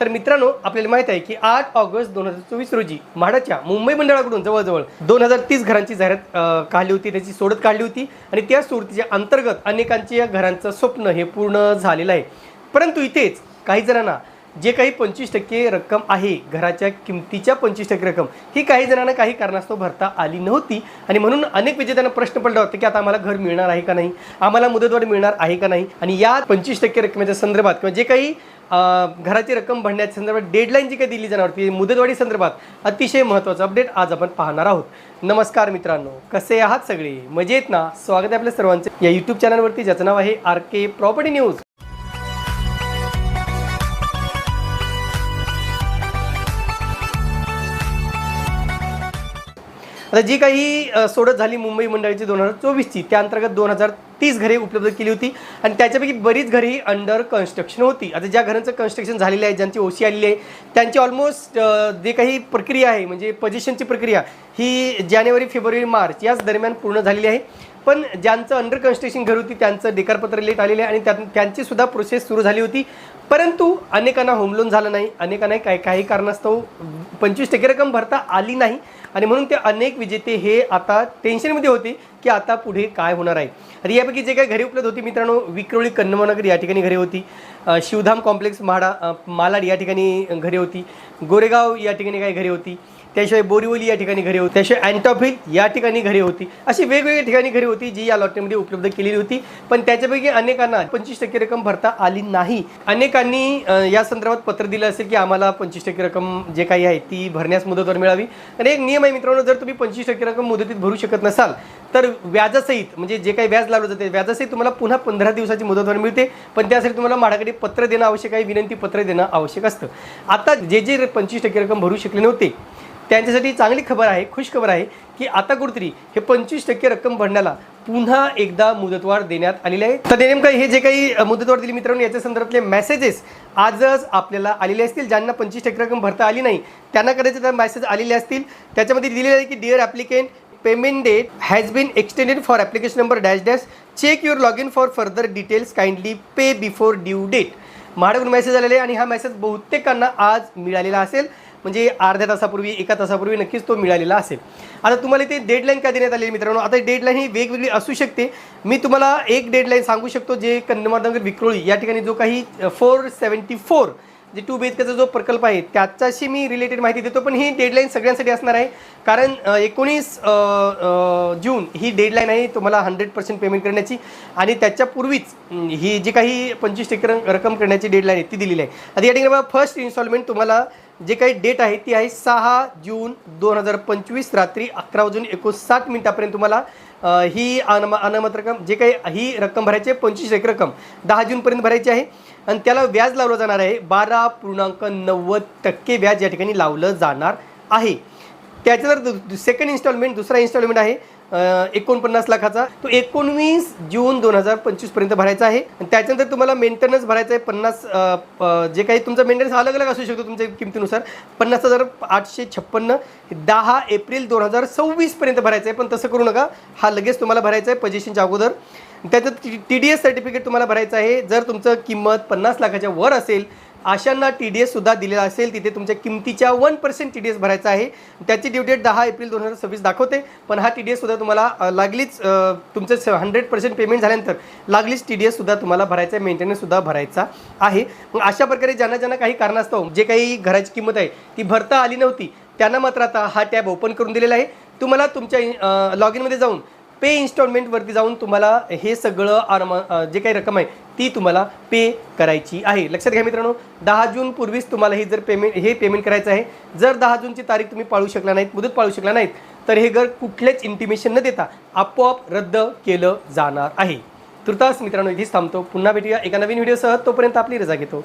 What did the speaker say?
तर मित्रांनो आपल्याला माहीत आहे की आठ ऑगस्ट दोन हजार चोवीस रोजी म्हाडाच्या मुंबई मंडळाकडून जवळजवळ दोन हजार तीस घरांची जाहिरात काढली होती त्याची सोडत काढली होती आणि त्या सोडतीच्या अंतर्गत अनेकांची या घरांचं स्वप्न हे पूर्ण झालेलं आहे. परंतु इथेच काही जणांना जे काही पंचवीस टक्के रक्कम आहे घराच्या किमतीच्या पंचवीस टक्के रक्कम ही काही जणांना काही कारणास्तव भरता आली नव्हती आणि म्हणून अनेक विजेत्यांना प्रश्न पडला होता की आता आम्हाला घर मिळणार आहे का नाही? आम्हाला मुदतवाढ मिळणार आहे का नाही? आणि या पंचवीस टक्के रकमेच्या संदर्भात किंवा जे काही घराची रक्कम भरण्याच्या संदर्भात डेडलाईन जी काही दिली जाणार होती मुदतवाढी संदर्भात अतिशय महत्त्वाचं अपडेट आज आपण पाहणार आहोत. नमस्कार मित्रांनो कसे आहात सगळे? मजेत ना? स्वागत आहे आपल्या सर्वांचे. या यूट्यूब चॅनलवरती ज्याचं नाव आहे आर के प्रॉपर्टी न्यूज. आता जी काही सोडत झाली मुंबई मंडळाची दोन हजार चोवीसची त्या अंतर्गत दोन हजार तीस घरे उपलब्ध केली होती आणि त्याच्यापैकी बरीच घरे ही अंडर कन्स्ट्रक्शन होती. आता ज्या घरांचं कन्स्ट्रक्शन झालेलं आहे ज्यांची ओसी आलेली आहे त्यांची ऑलमोस्ट जे काही प्रक्रिया आहे म्हणजे पोझिशनची प्रक्रिया ही जानेवारी फेब्रुवारी मार्च याच दरम्यान पूर्ण झालेली आहे. पण ज्यांचं अंडर कन्स्ट्रक्शन घर होती त्यांचं डेकारपत्र लेट आलेलं आहे आणि त्यात त्यांची सुद्धा प्रोसेस सुरू झाली होती. परंतु अनेकांना होम लोन झालं नाही. अनेकांना काही काही कारणास्तव पंचवीस टक्के रक्कम भरता आली नाही. आणि म्हणून ते अनेक विजेते हे आता टेन्शनमध्ये होते. की आता पुढे काय होणार आहे? तर यापैकी जे काही घरी उपलब्ध होती मित्रांनो विक्रोळी कन्नमनगर या ठिकाणी घरे होती. शिवधाम कॉम्प्लेक्स म्हाडा मालाड या ठिकाणी घरे होती. गोरेगाव या ठिकाणी काही घरे होती. त्याशिवाय बोरिवली या ठिकाणी घरे होती. त्याशिवाय अँटॉफिल या ठिकाणी घरे होती. अशी वेगवेगळ्या ठिकाणी घरे होती जी या लॉटरीमध्ये उपलब्ध केलेली होती. पण त्याच्यापैकी अनेकांना पंचवीस टक्के रक्कम भरता आली नाही. अनेकांनी या संदर्भात पत्र दिलं असेल की आम्हाला पंचवीस टक्के रक्कम जे काही आहे ती भरण्यास मुदतवर मिळावी. आणि एक नियम आहे मित्रांनो जर तुम्ही पंचवीस टक्के रक्कम मुदतीत भरू शकत नसाल तर व्याजासहित म्हणजे जे काही व्याज लावलं जाते व्याजासहित तुम्हाला पुन्हा पंधरा दिवसाची मुदतवर मिळते. पण त्यासाठी तुम्हाला माडाकडे पत्र देणं आवश्यक आहे विनंती पत्र देणं आवश्यक असतं. आता जे जे पंचवीस टक्के रक्कम भरू शकले नव्हते त्यांच्यासाठी चांगली खबर आहे खुश खबर आहे की आता कुठेतरी हे पंचवीस टक्के रक्कम भरण्याला पुन्हा एकदा मुदतवाढ देण्यात आलेली आहे. तर नेमकं हे जे काही मुदतवाढ दिली मित्रांनो याच्या संदर्भातले मेसेजेस आजच आपल्याला आलेले असतील. ज्यांना पंचवीस टक्के रक्कम भरता आली नाही त्यांना कदाचित मेसेज आलेले असतील. त्याच्यामध्ये दिलेले आहे की dear applicant payment date has been extended for application number dash dash check your login for further details kindly pay before due date महाडकडून message आलेले आहे आणि हा मेसेज बहुतेकांना आज मिळालेला असेल. म्हणजे अर्ध्या तासापूर्वी एका तासापूर्वी नक्कीच तो मिळालेला असेल. आता तुम्हाला इथे डेडलाईन का देण्यात आलेली मित्रांनो? आता डेडलाईन ही वेगवेगळी असू शकते. मी तुम्हाला एक डेडलाईन सांगू शकतो जे कन्नमानगर विक्रोळी या ठिकाणी जो काही four seventy four J two B जो प्रकल्प आहे त्याच्याशी मी रिलेटेड माहिती देतो पण ही डेडलाईन सगळ्यांसाठी असणार आहे. कारण एकोणीस जून ही डेडलाईन आहे तुम्हाला हंड्रेड पर्सेंट पेमेंट करण्याची. आणि त्याच्यापूर्वीच ही जी काही पंचवीस टक्के रक्कम करण्याची डेडलाईन आहे ती दिलेली आहे. आता या ठिकाणी फर्स्ट इन्स्टॉलमेंट तुम्हाला जे काही डेट आहे ती आहे सहा जून दोन हजार पंचवीस रात्री अकरा वाजून एकोणसाठ मिनिटापर्यंत तुम्हाला ही अनम अनामत रक्कम जे काही ही रक्कम भरायची आहे पंचवीस एक रक्कम दहा जूनपर्यंत भरायची आहे. आणि त्याला व्याज लावलं जाणार आहे बारा पूर्णांक नव्वद टक्के व्याज या ठिकाणी लावलं जाणार आहे. त्याच्यानंतर सेकंड इन्स्टॉलमेंट दुसरा इन्स्टॉलमेंट आहे एकोणपन्नास लाखाचा. तो एकोणवीस जून दोन हजार पंचवीसपर्यंत भरायचा आहे. आणि त्याच्यानंतर तुम्हाला मेंटेनन्स भरायचं आहे पन्नास जे काही तुमचा मेंटेनन्स अलग अलग असू शकतो तुमच्या किमतीनुसार. पन्नास हजार आठशे छप्पन्न दहा एप्रिल दोन हजार सव्वीसपर्यंत भरायचं आहे. पण तसं करू नका. हा लगेच तुम्हाला भरायचा आहे पजेशनच्या अगोदर. त्याचं टी डी एस सर्टिफिकेट तुम्हाला भरायचं आहे. जर तुमचं किंमत पन्नास लाखाच्या वर असेल आशांना टी डी एससुद्धा दिलेला असेल. तिथे तुमच्या किमतीच्या one percent T D S भरायचा आहे. त्याची ड्यू डेट दहा एप्रिल दोन हजार सव्वीस दाखवते. पण हा टी डी एससुद्धा तुम्हाला लागलीच तुमचं हंड्रेड पर्सेंट पेमेंट झाल्यानंतर लागलीच टी डी एससुद्धा तुम्हाला भरायचा आहे. मेंटेनन्ससुद्धा भरायचा आहे. मग अशा प्रकारे ज्यांना ज्यांना काही कारणास्तव जे काही घराची किंमत आहे ती भरता आली नव्हती त्यांना मात्र आता हा टॅब ओपन करून दिलेला आहे. तुम्हाला तुमच्या लॉग इनमध्ये जाऊन पे इन्स्टॉलमेंटवरती जाऊन तुम्हाला हे सगळं आरम जे काही रक्कम आहे ती तुम्हाला पे करायची आहे. लक्षात घ्या मित्रांनो दहा जून पूर्वीच तुम्हाला हे जर पेमेंट हे पेमेंट करायचं आहे जर दहा जूनची तारीख तुम्ही पाळू शकला नाहीत मुदत पाळू शकला नाहीत तर हे घर कुठलेच इंटिमेशन न देता आपोआप रद्द केलं जाणार आहे. तुर्तास मित्रांनो इथेच थांबतो. पुन्हा भेटूया एका नवीन व्हिडिओसह तोपर्यंत आपली रजा घेतो.